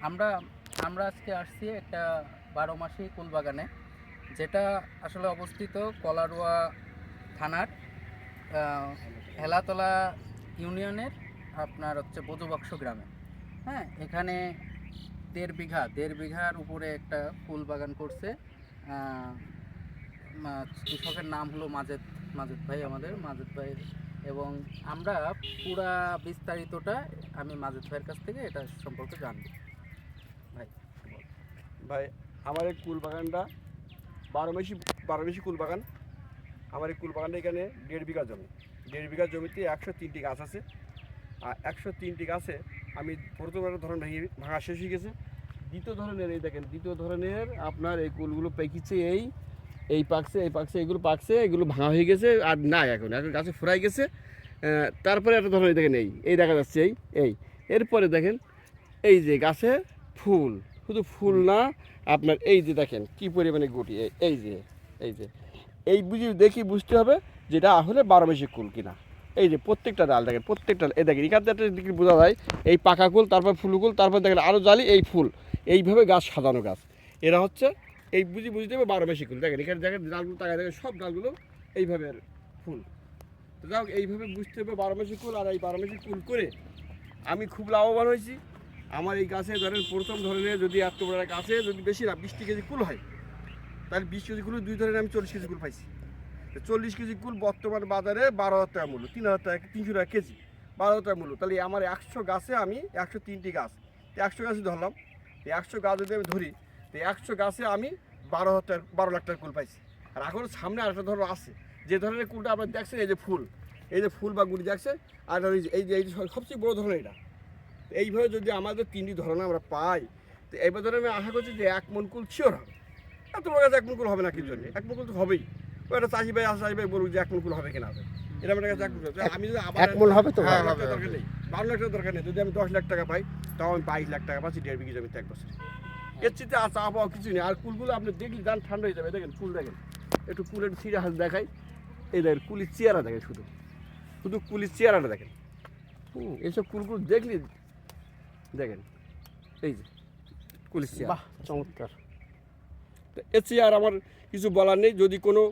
আমরা আমরা আজকে আসছি একটা বারো মাসি কুলবাগানে যেটা আসলে অবস্থিত কলারোয়া থানার হেলাতলা ইউনিয়নের আপনার হচ্ছে বজুবক্স গ্রামে হ্যাঁ এখানে দেড় বিঘা, দেড় বিঘার উপরে একটা ফুল বাগান করছে কৃষকের নাম হলো মাজেদ মাজেদ ভাই আমাদের, মাজেদ ভাই এবং আমরা পুরা বিস্তারিতটা আমি মাজেদ ভাইয়ের কাছ থেকে এটা সম্পর্কে জানব। ভাই, আমার এই কুল বাগানটা বারো মাসি, বারো কুল বাগান আমার এই কুল বাগানটা এখানে দেড় বিঘা জমি। দেড় বিঘা জমিতে একশো তিনটি গাছ আছে। আর একশো তিনটি গাছে আমি প্রথম একটা ধরন ভেঙে, ভাঙা শেষ হয়ে গেছে। দ্বিতীয় ধরনের এই দেখেন, দ্বিতীয় ধরনের আপনার এই কুলগুলো পেকিছে এই এই পাকছে এই পাকছে, এগুলো পাকছে, এগুলো ভাঙা হয়ে গেছে আর নাই এখন। এখন গাছে ফুরাই গেছে। তারপরে একটা ধরনের দেখেন এই এই দেখা যাচ্ছে এই এই। এরপরে দেখেন এই যে গাছে ফুল। শুধু ফুল না, আপনার এই যে দেখেন কি পরিমাণে গুটি, এই- যে, এই যে। এই বুঝি দেখি বুঝতে হবে যেটা আসলে বারো মাসে কুল কিনা। এই যে প্রত্যেকটা ডাল দেখেন, প্রত্যেকটা এই দেখেন, এখান থেকে বোঝা যায়, এই পাকা কুল, তারপর ফুলকুল তারপর দেখেন আরও জালি, এই ফুল। এইভাবে গাছ সাজানো গাছ। এরা হচ্ছে এই বুঝি বুঝতে হবে বারো মাসে কুল। দেখেন, এখানে দেখেন ডালগুলো তাকায় দেখেন, সব ডালগুলো এইভাবে ফুল। তো যাই এইভাবে বুঝতে হবে বারো মাসে কুল আর এই বারো মাসে কুল করে আমি খুব লাভবান হয়েছি। আমার এই গাছে ধরেন প্রথম ধরনের যদি এত বড় গাছে যদি বেশি না বিশটি কেজি কুল হয়, তাহলে বিশ কেজি কুল দুই ধরনের আমি চল্লিশ কেজি কুল পাইছি। চল্লিশ কেজি কুল বর্তমান বাজারে বারো হাজার টাকা মূল্য, তিন হাজার টাকা, তিনশো টাকা কেজি, বারো হাজার টাকা মূল্য। তাহলে আমার একশো গাছে আমি একশো তিনটি গাছ। একশো গাছে ধরলাম একশো গাছ যদি আমি ধরি, তো একশো গাছে আমি বারো হাজার বারো লাখ টাকা কুল পাইছি। আর এখন সামনে আরেকটা ধরনের আছে, যে ধরনের কুলটা আপনার দেখছেন, এই যে ফুল, এই যে ফুল বা গুড়ি দেখছে আর এই যে এই যে সবচেয়ে বড় ধরনের এটা। এইভাবে যদি আমাদের তিনটি ধরনের আমরা পাই তো এবার ধরে আমি আশা করছি যে এক মন কুল শিওর হবে। এত বড় গাছ এক মন কুল হবে না কিছু জন্য? এক মন কুল তো হবেই। ওই একটা চাষি ভাই আসা ভাই বলুক যে এক মন কুল হবে কিনা হবে। এটা আমার কাছে এক মন কুল হবে। আমি যদি আবার এক মণ হবে তো? হ্যাঁ, দরকার নেই। বারো লাখ টাকা দরকার নেই। যদি আমি দশ লাখ টাকা পাই তাও আমি বাইশ লাখ টাকা পাচ্ছি দেড় বিঘি জমিতে এক বছর। এর চেয়ে আর চা পাওয়া কিছু নেই। আর কুলগুলো আপনি দেখলে দান ঠান্ডা হয়ে যাবে। দেখেন ফুল দেখেন। একটু কুলের সিরা হাত দেখাই। এই দেখেন কুলির চেয়ারা দেখেন শুধু। শুধু কুলির চেয়ারাটা দেখেন। হুম এইসব কুলগুলো দেখলি দেখেন এই যে বাহ চমৎকার। তো এর চেয়ে আর আমার কিছু বলার নেই যদি কোনো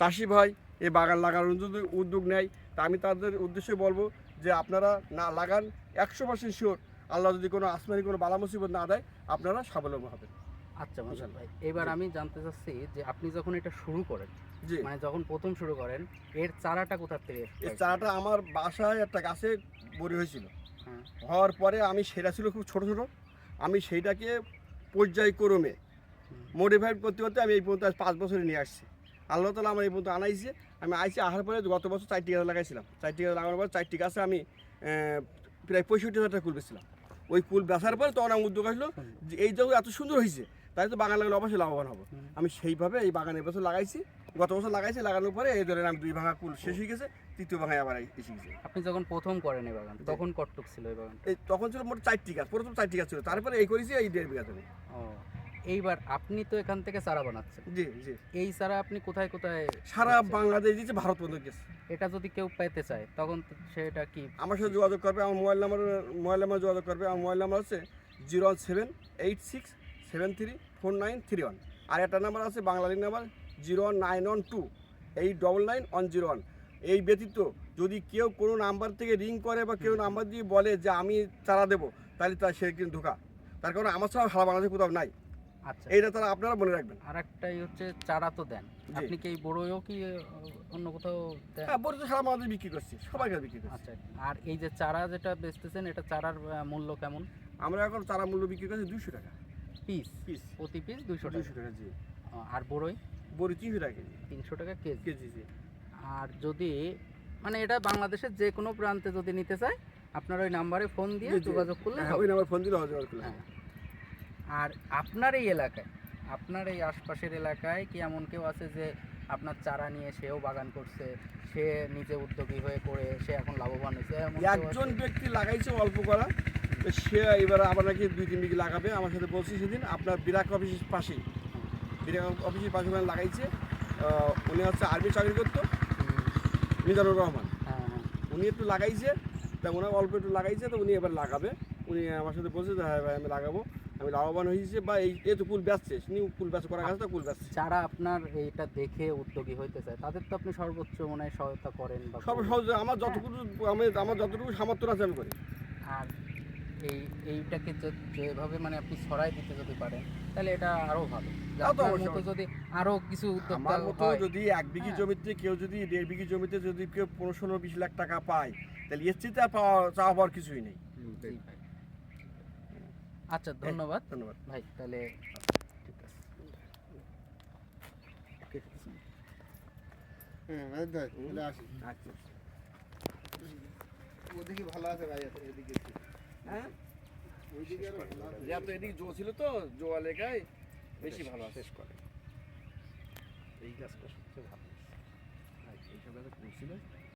চাষি ভাই এই বাগান লাগানোর যদি উদ্যোগ নেয় তা আমি তাদের উদ্দেশ্যে বলব যে আপনারা না লাগান একশো পার্সেন্ট শিওর আল্লাহ যদি কোনো আসমানি কোনো বালা মুসিবত না দেয় আপনারা স্বাবলম্বী হবেন। আচ্ছা মশাল ভাই এবার আমি জানতে চাচ্ছি যে আপনি যখন এটা শুরু করেন জি। মানে যখন প্রথম শুরু করেন এর চারাটা কোথা থেকে পাইছেন? চারাটা আমার বাসায় একটা গাছে বড়ি হয়েছিল। হ্যাঁ। হওয়ার পরে আমি সেটা ছিল খুব ছোট ছোট। আমি সেইটাকে পর্যায়ক্রমে মডিফাইড করতে করতে আমি এই পর্যন্ত পাঁচ বছরে নিয়ে আসছি। আল্লাহ তালা আমার এই পর্যন্ত আনাইছে। আমি আইসি আসার পরে গত বছর চারটি গাছ লাগাইছিলাম। চারটি গাছ লাগানোর পর চারটি গাছে আমি প্রায় পঁয়ষট্টি হাজার টাকা কুল বেছিলাম ওই কুল বেচার পরে তখন আমার উদ্যোগ আসলো যে এই যখন এত সুন্দর হয়েছে তাই তো বাগান লাগালে অবশ্যই লাভবান হব। আমি সেইভাবে এই বাগান এবছর লাগাইছি, গত বছর লাগাইছি, লাগানোর পরে এই ধরেন আমি দুই ভাঙা কুল শেষ হয়ে গেছে। তৃতীয় ভাঙায় আবার এসে গেছে আপনি যখন প্রথম করেন এই বাগান তখন কটটুক ছিল এই বাগান? এই তখন ছিল মোট চারটি গাছ প্রথম চারটি গাছ ছিল তারপরে এই করেছি এই দেড় বিঘা জমি ও এইবার আপনি তো এখান থেকে চারা বানাচ্ছেন। জি জি। এই চারা আপনি কোথায় কোথায় সারা বাংলাদেশ দিচ্ছে ভারত পর্যন্ত গেছে। এটা যদি কেউ পেতে চায় তখন সেটা কি? আমার সাথে যোগাযোগ করবে আমার মোবাইল নাম্বার মোবাইল নাম্বার যোগাযোগ করবে আমার মোবাইল নাম্বার হচ্ছে zero one seven eight six seven three four nine three one. আর একটা নাম্বার আছে Bangladesh number zero one nine one two eight double nine one zero one. এই ব্যতীত যদি কেউ কোনো নাম্বার থেকে রিং করে বা কেউ নাম্বার দিয়ে বলে যে আমি চারা দেবো তাহলে তার সে কিন্তু ধোকা। তার কারণে আমার ছাড়া সারা বাংলাদেশে কোথাও নাই। আচ্ছা। এইটা তারা আপনারা মনে রাখবেন। আর একটাই হচ্ছে চারা তো দেন। আপনি কি এই বড়ইও কি অন্য কোথাও হ্যাঁ বড় তো সারা বাংলাদেশ বিক্রি করছি। সবাই কাছে বিক্রি করছি। আচ্ছা আর এই যে চারা যেটা বেচতেছেন এটা চারার মূল্য কেমন? আমরা এখন চারা মূল্য বিক্রি করছি দুশো টাকা। পিস? পিস। প্রতি পিস দুশো টাকা? দুশো টাকা জি। আর বড়ই? বড়ি তিনশো টাকা কেজি। তিনশো টাকা কেজি। কেজি জি। আর যদি মানে এটা বাংলাদেশের যে কোনো প্রান্তে যদি নিতে চায় আপনার ওই নাম্বারে ফোন দিয়ে। যোগাযোগ করলে হ্যাঁ, ওই নাম্বার ফোন দিলে যোগাযোগ করলে হ্যাঁ। আর আপনার এই এলাকায় আপনার এই আশপাশের এলাকায় কি এমন কেউ আছে যে আপনার চারা নিয়ে সেও বাগান করছে সে নিজে উদ্যোগী হয়ে করে সে এখন লাভবান হয়েছে? একজন ব্যক্তি লাগাইছে অল্প করা তো সে এবার আবার নাকি দুই তিন বিঘি লাগাবে আমার সাথে বলছি সেদিন আপনার বিরাক অফিসের পাশেই বিরাক অফিসের পাশে লাগাইছে উনি হচ্ছে আর্মি চাকরি করতো মিজানুর রহমান। হ্যাঁ হ্যাঁ। উনি একটু লাগাইছে তা ওনার অল্প একটু লাগাইছে তো উনি এবার লাগাবে। উনি আমার সাথে বলছে যে হ্যাঁ ভাই আমি লাগাবো। আমি লাভবান হয়েছি বা এই এ তো কুল বেচছে নিউ কুল বেচ করা গেছে তো কুল বেচছে যারা আপনার এইটা দেখে উদ্যোগী হইতে চায় তাদের তো আপনি সর্বোচ্চ মনে হয় সহায়তা করেন বা সব করেন। সহজে আমার যতটুকু আমি আমার যতটুকু সামর্থ্য আছে আমি করি। আর এই এইটাকে যেভাবে মানে আপনি ছড়াই দিতে যদি পারেন তাহলে এটা আরও ভালো। যে তো আপনার যদি আরও কিছু আমার মতো যদি এক বিঘি হ্যাঁ। জমিতে কেউ যদি দেড় বিঘি জমিতে যদি কেউ পনেরো ষোলো বিশ লাখ টাকা পায় তাহলে এর চেয়ে তো পাওয়া চাওয়া কিছুই নেই। ভাই। আচ্ছা ধন্যবাদ। ধন্যবাদ। ভাই তাহলে হ্যাঁ আসি। আচ্ছা। ওদিকে ভালো আছে ভাই এদিকে হ্যাঁ? ওইদিকে আরও যা তো এদিকে জো ছিল তো জোয়া লেখায় বেশি ভালো আছে। শেষ করে। এই গাছটা সবচেয়ে ভালো। এইসব গাছে করছিল